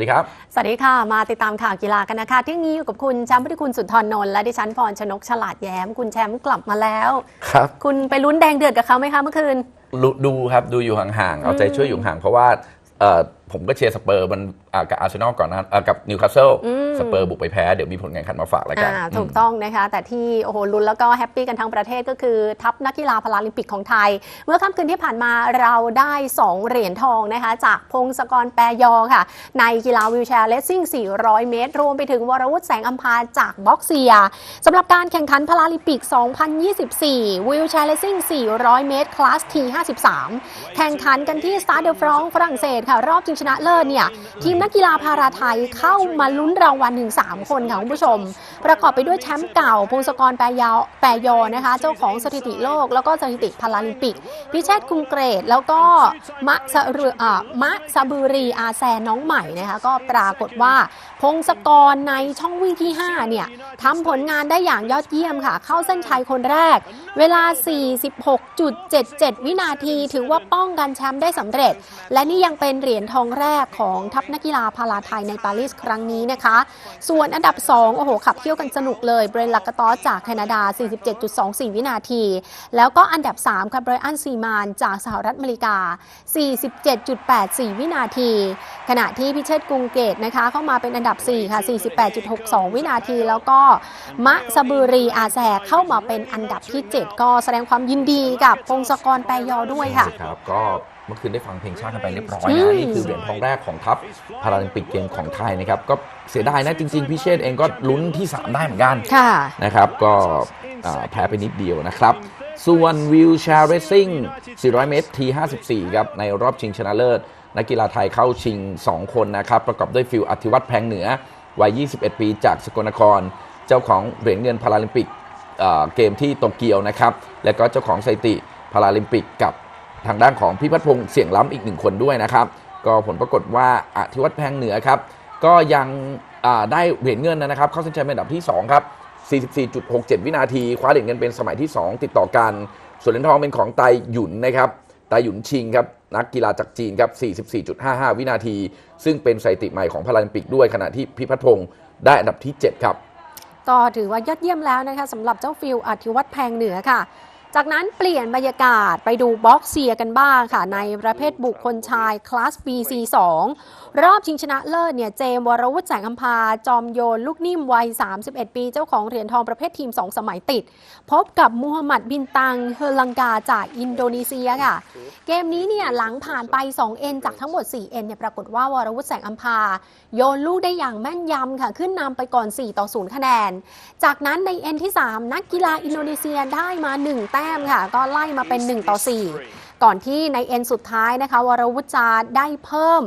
สวัสดีครับ สวัสดีค่ะ มาติดตามข่าวกีฬากันนะคะเที่ยงนี้อยู่กับคุณแชมป์พุทธิคุณสุนทรนนท์และดิฉันพรชนกฉลาดแย้ม คุณแชมป์กลับมาแล้ว ครับ คุณไปลุ้นแดงเดือดกับเขาไหมคะเมื่อคืน ดูครับ ดูอยู่ห่างๆ เอาใจช่วยอยู่ห่างเพราะว่าเอ่อ ผมก็เชียร์สเปอร์มันอ่ากับอาร์เซนอลก่อนนะอ่ากับนิวคาสเซิลอืมสเปอร์บุกไปแพ้ เดี๋ยวมีผลงานขันมาฝากแล้วกันอ่าถูกอืมต้องนะคะ แต่ที่โอ้โหลุ้นแล้วก็แฮปปี้กันทั้งประเทศก็คือ ทัพนักกีฬาพาราลิมปิกของไทย เมื่อค่ำคืนที่ผ่านมาเราได้ 2 เหรียญทองนะคะ จากพงศกรแปรยอค่ะ ในกีฬาวิวแชร์เลสซิ่ง 400 เมตร รวมไปถึงวรวุฒิแสงอัมพาจากบ็อกเซียสำหรับการแข่งขันพาราลิมปิก 2024วิวแชร์เลสซิ่ง 400 เมตรคลาส T53 แข่งขันกันที่สตาร์เดอฟรองฝรั่งเศสค่ะรอบชิงชนะเลิศเนี่ยทีมนักกีฬาพาราไทยเข้ามาลุ้นรางวัลถึง 3 คนค่ะคุณผู้ชม ประกอบไปด้วยแชมป์เก่าพงศกรแปรยาวแปรยอนะคะ เจ้าของสถิติโลก แล้วก็สถิติพาราลิมปิก พิเชษคุงเกรด แล้วก็มะสะเรืออ่ามะสะบือรีอาแซนน้องใหม่นะคะก็ปรากฏว่าพงศกรในช่องวิ่งที่ 5 เนี่ยทำผลงานได้อย่างยอดเยี่ยมค่ะ เข้าเส้นชัยคนแรก เวลา 46.77 วินาที ถือว่าป้องกันแชมป์ได้สำเร็จ และนี่ยังเป็นเหรียญทองแรกของทัพนักกีฬาพาราไทยในปารีสครั้งนี้นะคะ ส่วนอันดับ 2 โอ้โห ขับเที่ยวกันสนุกเลยเบรนลักกตอจากแคนาดา 47.24 วินาที แล้วก็อันดับ 3ค่ะไบรอันซีมานจากสหรัฐอเมริกา 47.84 วินาที ขณะที่พิเชษกรุงเกตนะคะ เข้ามาเป็นอันดับ 4 ค่ะ 48.62 วินาที แล้วก็มะสบือรีอาแซเข้ามาเป็นอันดับที่ 7 ก็แสดงความยินดีกับพงศกรแปรยอด้วยค่ะครับก็ มื่อคืนได้ฟังเพลงชาติกันไปเรียบร้อยอืนะมนี่คือเหรียญทองแรกของทัพพาราลิมปิกเกมของไทยนะครับก็เสียดายนะจริง ๆ พี่เชษฐ์เองก็ลุ้นที่ 3 ได้เหมือนกันค่ะนะครับก็อ่าแพ้ไปนิดเดียวนะครับ ส่วนวิวแชร์เรซซิ่ง 400 เมตร T54 ครับ ในรอบชิงชนะเลิศ นักกีฬาไทยเข้าชิง 2 คนนะครับ ประกอบด้วยฟิลอธิวัตรแพงเหนือ วัย 21 ปีจากสกลนคร เจ้าของเหรียญเงินพาราลิมปิกเอ่อเกมที่โตเกียวนะครับ และก็เจ้าของสถิติพาราลิมปิกกับ ทางด้านของพิพัฒน์พงษ์เสียงล้ำอีกหนึ่งคนด้วยนะครับ ก็ผลปรากฏว่าอธิวัตรแพงเหนือครับ ก็ยังได้เหรียญเงินนะครับ เข้าเส้นชัยเป็นอันดับที่ 2 ครับ 44.67 วินาที คว้าเหรียญเงินเป็นสมัยที่ 2 ติดต่อกัน ส่วนเหรียญทองเป็นของไตหยุนนะครับไตหยุนชิงครับนักกีฬาจากจีนครับ 44.55 วินาที ซึ่งเป็นสถิติใหม่ของพาราลิมปิกด้วยขณะที่พิพัฒน์พงศ์ได้อันดับที่ 7 ครับ ก็ถือว่ายอดเยี่ยมแล้วนะคะสำหรับเจ้าฟิลอธิวัตรแพงเหนือค่ะ จากนั้นเปลี่ยนบรรยากาศไปดูบ็อกเซียกันบ้างค่ะ ในประเภทบุคคลชายคลาส BC2 รอบชิงชนะเลิศเนี่ยเจมวรวุฒิแสงอัมพา จอมโยน ลูกนิ่มวัย 31 ปี เจ้าของเหรียญทองประเภททีม 2 สมัยติด พบกับมูฮัมหมัดบินตัง เฮลังกาจากอินโดนีเซียค่ะ เกมนี้เนี่ยหลังผ่านไป 2 เอ็นจากทั้งหมด 4 เอ็นเนี่ยปรากฏว่าวรวุฒิแสงอัมพา โยนลูกได้อย่างแม่นยำค่ะขึ้นนำไปก่อน 4 ต่อ 0 คะแนน จากนั้นในเอ็นที่ 3 นักกีฬาอินโดนีเซียได้มา1แต้มค่ะ ก็ไล่มาเป็น 1 ต่อ 4 ก่อนที่ในเอ็นสุดท้ายนะคะ วรวุฒิจะได้เพิ่ม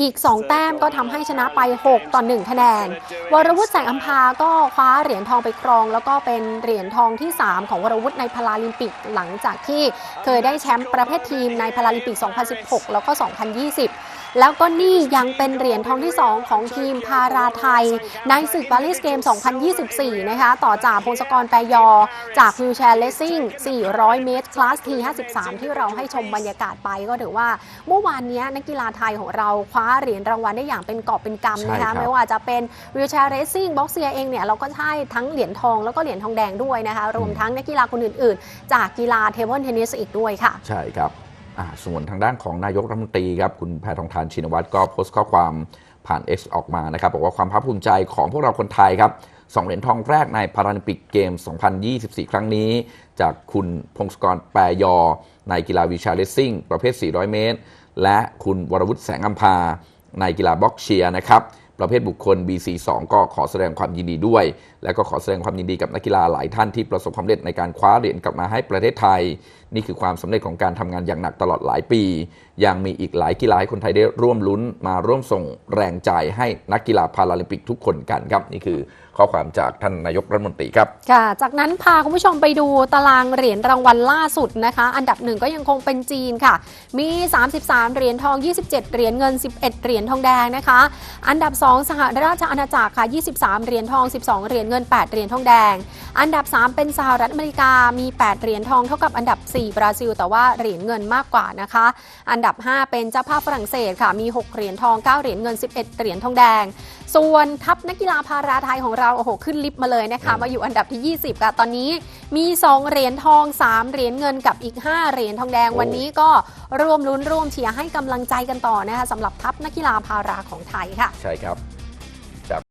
อีก 2 แต้มก็ทำให้ชนะไป 6 ต่อ 1 คะแนน วรวุฒิแสงอัมพาก็คว้าเหรียญทองไปครอง แล้วก็เป็นเหรียญทองที่ 3 ของวรวุฒิในพาราลิมปิกหลังจากที่เคยได้แชมป์ประเภททีมในพาราลิมปิก 2016 แล้วก็ 2020 แล้วก็นี่ยังเป็นเหรียญทองที่ 2 ของทีมพาราไทย ในศึกปารีสเกม 2024 นะคะ ต่อจากพงศกรแปรยอ จากวิวแชร์เลสซิ่ง 400 เมตร คลาส T53 ที่เราให้ชมบรรยากาศไปก็ถือว่าเมื่อวานนี้นักกีฬาไทยของเราคว้าเหรียญรางวัลได้อย่างเป็นกอบเป็นกำนะใช่ครัคะบไม่ว่าจะเป็นวิวแชร์เรซซิ่งบ็อกเซียเองเนี่ยเราก็ได้ทั้งเหรียญทองแล้วก็เหรียญทองแดงด้วยนะคะ รวมทั้งนักกีฬาคนอื่น ๆ จากกีฬาเทเบิลเทนนิสอีกด้วยค่ะ ใช่ครับอ่า ส่วนทางด้านของนายกรัฐมนตรีครับคุณแพทองทานชินวัตรก็โพสต์ข้อความผ่าน X ออกมานะครับบอกว่าความภาคภูมิใจของพวกเราคนไทยครับสองเหรียญทองแรกในพาราลิมปิกเกม 2024 ครั้งนี้ จากคุณพงศกรแปรยอ ในกีฬาวิชร์เลสซิ่ง ประเภท 400 เมตร และคุณวรวุฒิแสงอัมพา ในกีฬาบ็อกเชียร์นะครับ ประเภทบุคคล BC2 ก็ขอแสดงความยินดีด้วย และก็ขอแสดงความยินดีกับนักกีฬาหลายท่านที่ประสบความสำเร็จในการคว้าเหรียญกลับมาให้ประเทศไทยนี่คือความสำเร็จของการทำงานอย่างหนักตลอดหลายปี ยังมีอีกหลายกีฬาให้คนไทยได้ร่วมลุ้นมาร่วมส่งแรงใจให้นักกีฬาพาราลิมปิกทุกคนกันครับ นี่คือข้อความจากท่านนายกรัฐมนตรีครับ ค่ะ จากนั้นพาคุณผู้ชมไปดูตารางเหรียญรางวัลล่าสุดนะคะ อันดับหนึ่งก็ยังคงเป็นจีนค่ะ มี 33 เหรียญทอง 27 เหรียญเงิน 11 เหรียญทองแดงนะคะ อันดับ 2 สหราชอาณาจักรค่ะ 23 เหรียญทอง 12 เหรียญเงิน 8 เหรียญทองแดง อันดับ 3 เป็นสหรัฐอเมริกา มี 8 เหรียญทองเท่ากับอันดับ4บราซิล แต่ว่าเหรียญเงินมากกว่านะคะ อันดับ 5 เป็นเจ้าภาพฝรั่งเศสค่ะ มี 6 เหรียญทอง 9 เหรียญเงิน 11 เหรียญทองแดง ส่วนทัพนักกีฬาพาราไทยของเรา โอ้โห ขึ้นลิฟต์มาเลยนะคะ มาอยู่อันดับที่ 20ค่ะ ตอนนี้มี 2 เหรียญทอง 3 เหรียญเงินกับอีก 5 เหรียญทองแดงโอ้วันนี้ก็ร่วมลุ้นร่วมเชียร์ให้กำลังใจกันต่อนะคะสำหรับทัพนักกีฬาพาราของไทยค่ะ ใช่ครับ